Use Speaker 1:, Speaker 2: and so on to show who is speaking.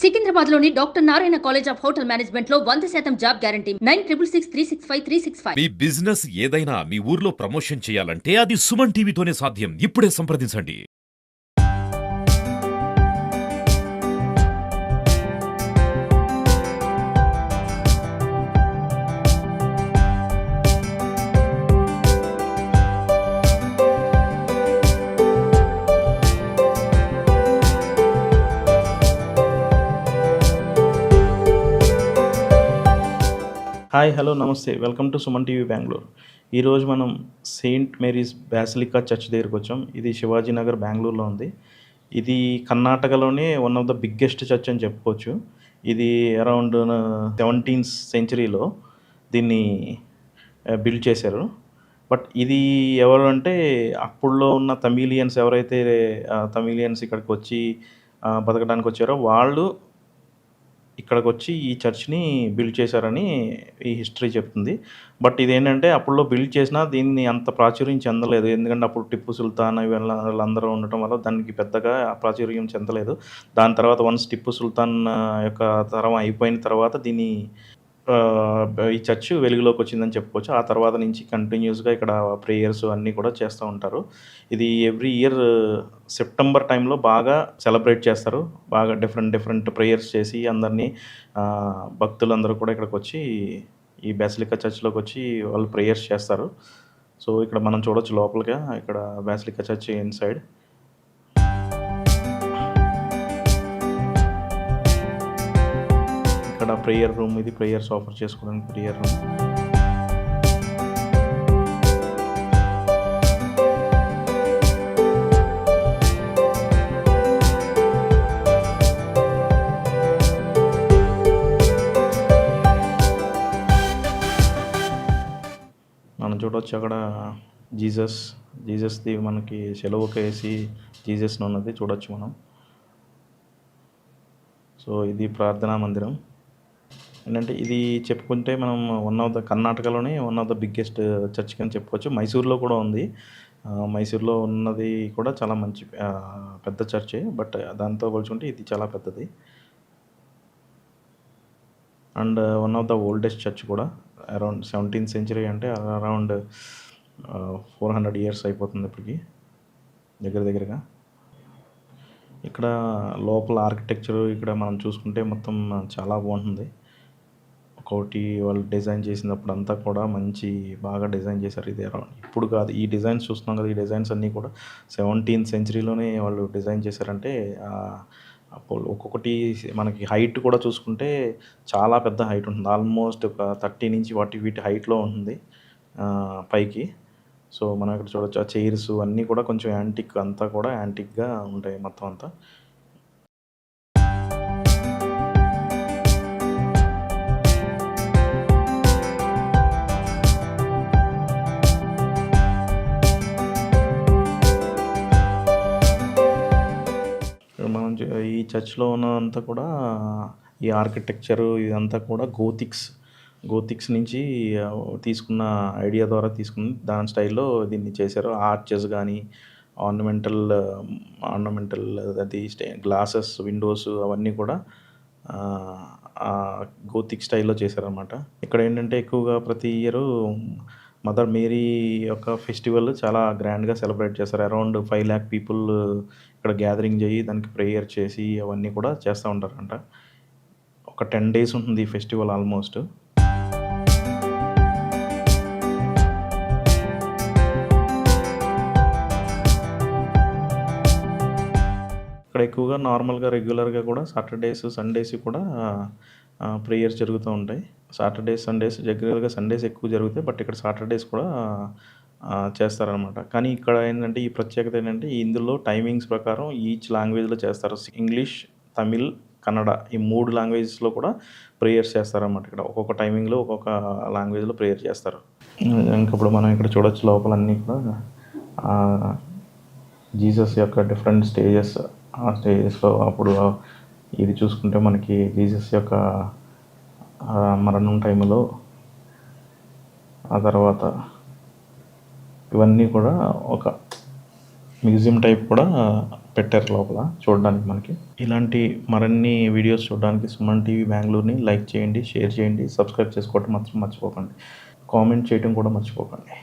Speaker 1: సికింద్రాబాద్ లోని doctor Narayana college of hotel management లో వంద శాతం job guarantee nine triple six three six five three six five
Speaker 2: మీ business ఏదైనా మీ ఊర్లో ప్రమోషన్ చేయాలంటే అది సుమన్ టీవీతోనే సాధ్యం ఇప్పుడే సంప్రదించండి hi hello namaste welcome to Suman TV Bengaluru ఈరోజు మనం సెయింట్ మేరీస్ బ్యాసిలికా చర్చ్ దగ్గరికి వచ్చాం ఇది శివాజీనగర్ బెంగళూరులో ఉంది ఇది కర్ణాటకలోనే one of the biggest church అని చెప్పుకోవచ్చు ఇది అరౌండ్ సెవెంటీన్త్ సెంచరీలో దీన్ని బిల్డ్ uh, చేశారు బట్ ఇది ఎవరు అంటే అప్పుడులో ఉన్న తమిలియన్స్ ఎవరైతే uh, తమిలియన్స్ ఇక్కడికి వచ్చి uh, బతకడానికి వచ్చారో వాళ్ళు ఇక్కడికి వచ్చి ఈ చర్చ్ని బిల్డ్ చేశారని ఈ హిస్టరీ చెప్తుంది బట్ ఇదేంటంటే అప్పుడులో బిల్డ్ చేసినా దీన్ని అంత ప్రాచుర్యం చెందలేదు ఎందుకంటే అప్పుడు టిప్పు సుల్తాన్ వీళ్ళందరూ ఉండటం వల్ల దానికి పెద్దగా ప్రాచుర్యం చెందలేదు దాని తర్వాత వన్స్ టిప్పు సుల్తాన్ యొక్క తరం అయిపోయిన తర్వాత దీని ఈ చర్చ్ వెలుగులోకి వచ్చిందని చెప్పుకోవచ్చు ఆ తర్వాత నుంచి కంటిన్యూస్గా ఇక్కడ ప్రేయర్స్ అన్నీ కూడా చేస్తూ ఉంటారు ఇది ఎవ్రీ ఇయర్ సెప్టెంబర్ టైంలో బాగా సెలబ్రేట్ చేస్తారు బాగా డిఫరెంట్ డిఫరెంట్ ప్రేయర్స్ చేసి అందరినీ భక్తులందరూ కూడా ఇక్కడికి వచ్చి ఈ బ్యాసిలికా చర్చ్లోకి వచ్చి వాళ్ళు ప్రేయర్స్ చేస్తారు సో ఇక్కడ మనం చూడొచ్చు లోపలిగా ఇక్కడ బ్యాసిలికా చర్చ్ ఇన్సైడ్ ఇక్కడ ప్రేయర్ రూమ్ ఇది ప్రేయర్స్ ఆఫర్ చేసుకోవడానికి ప్రేయర్ రూమ్ మనం చూడవచ్చు అక్కడ జీసస్ జీసస్ది మనకి సెలవుకేసి జీసస్ని ఉన్నది చూడొచ్చు మనం సో ఇది ప్రార్థనా మందిరం ఏంటంటే ఇది చెప్పుకుంటే మనం వన్ ఆఫ్ ద కర్ణాటకలోనే one of the biggest church కానీ చెప్పుకోవచ్చు మైసూర్లో కూడా ఉంది మైసూర్లో ఉన్నది కూడా చాలా మంచి పెద్ద చర్చే బట్ దాంతో పోల్చుకుంటే ఇది చాలా పెద్దది and one of the oldest church కూడా అరౌండ్ సెవెంటీన్త్ సెంచరీ అంటే అరౌండ్ ఫోర్ హండ్రెడ్ ఇయర్స్ అయిపోతుంది ఇప్పటికి దగ్గర దగ్గరగా ఇక్కడ లోపల ఆర్కిటెక్చర్ ఇక్కడ మనం చూసుకుంటే మొత్తం చాలా బాగుంటుంది కోటి వాళ్ళు డిజైన్ చేసినప్పుడు అంతా కూడా మంచి బాగా డిజైన్ చేశారు ఇది ఇప్పుడు కాదు ఈ డిజైన్స్ చూస్తున్నాం కదా ఈ డిజైన్స్ అన్నీ కూడా సెవెంటీన్త్ సెంచరీలోనే వాళ్ళు డిజైన్ చేశారంటే ఒక్కొక్కటి మనకి హైట్ కూడా చూసుకుంటే చాలా పెద్ద హైట్ ఉంటుంది ఆల్మోస్ట్ ఒక థర్టీ నుంచి ఫార్టీ ఫీట్ హైట్లో ఉంటుంది పైకి సో మనం ఇక్కడ చూడొచ్చు ఆ చైర్స్ అన్నీ కూడా కొంచెం యాంటిక్ అంతా కూడా యాంటిక్గా ఉంటాయి మొత్తం అంతా చర్చ్లో ఉన్నదంతా కూడా ఈ ఆర్కిటెక్చరు ఇదంతా కూడా గోతిక్స్ గోతిక్స్ నుంచి తీసుకున్న ఐడియా ద్వారా తీసుకుని దాని స్టైల్లో దీన్ని చేశారు ఆర్చెస్ కానీ ఆర్నమెంటల్ ఆర్నమెంటల్ అది గ్లాసెస్ విండోస్ అవన్నీ కూడా గోతిక్ స్టైల్లో చేశారనమాట ఇక్కడ ఏంటంటే ఎక్కువగా ప్రతి ఇయరు మదర్ మేరీ యొక్క ఫెస్టివల్ చాలా గ్రాండ్గా సెలబ్రేట్ చేస్తారు అరౌండ్ ఫైవ్ ల్యాక్ పీపుల్ ఇక్కడ గ్యాదరింగ్ చేయి దానికి ప్రేయర్ చేసి అవన్నీ కూడా చేస్తూ ఉంటారంట ఒక టెన్ డేస్ ఉంటుంది ఈ ఫెస్టివల్ ఆల్మోస్ట్ ఇక్కడ ఎక్కువగా నార్మల్గా రెగ్యులర్గా కూడా సాటర్డేస్ సండేస్ కూడా ప్రేయర్స్ జరుగుతూ ఉంటాయి సాటర్డేస్ సండేస్ రెగ్యులర్గా సండేస్ ఎక్కువ జరుగుతాయి బట్ ఇక్కడ సాటర్డేస్ కూడా చేస్తారనమాట కానీ ఇక్కడ ఏంటంటే ఈ ప్రత్యేకత ఏంటంటే ఇందులో టైమింగ్స్ ప్రకారం ఈచ్ లాంగ్వేజ్లో చేస్తారు ఇంగ్లీష్ తమిళ్ కన్నడ ఈ మూడు లాంగ్వేజెస్లో కూడా ప్రేయర్స్ చేస్తారన్నమాట ఇక్కడ ఒక్కొక్క టైమింగ్లో ఒక్కొక్క లాంగ్వేజ్లో ప్రేయర్ చేస్తారు ఇంకప్పుడు మనం ఇక్కడ చూడొచ్చు లోపలన్నీ కూడా జీసస్ యొక్క డిఫరెంట్ స్టేజెస్ ఆ స్టేజెస్లో అప్పుడు ఇది చూసుకుంటే మనకి జీసస్ యొక్క మరణం టైంలో ఆ తర్వాత ఇవన్నీ కూడా ఒక మ్యూజియం టైప్ కూడా పెట్టారు లోపల చూడడానికి మనకి ఇలాంటి మరిన్ని వీడియోస్ చూడడానికి సుమన్ టీవీ బెంగళూరుని లైక్ చేయండి షేర్ చేయండి సబ్స్క్రైబ్ చేసుకోవటం మాత్రం మర్చిపోకండి కామెంట్ చేయటం కూడా మర్చిపోకండి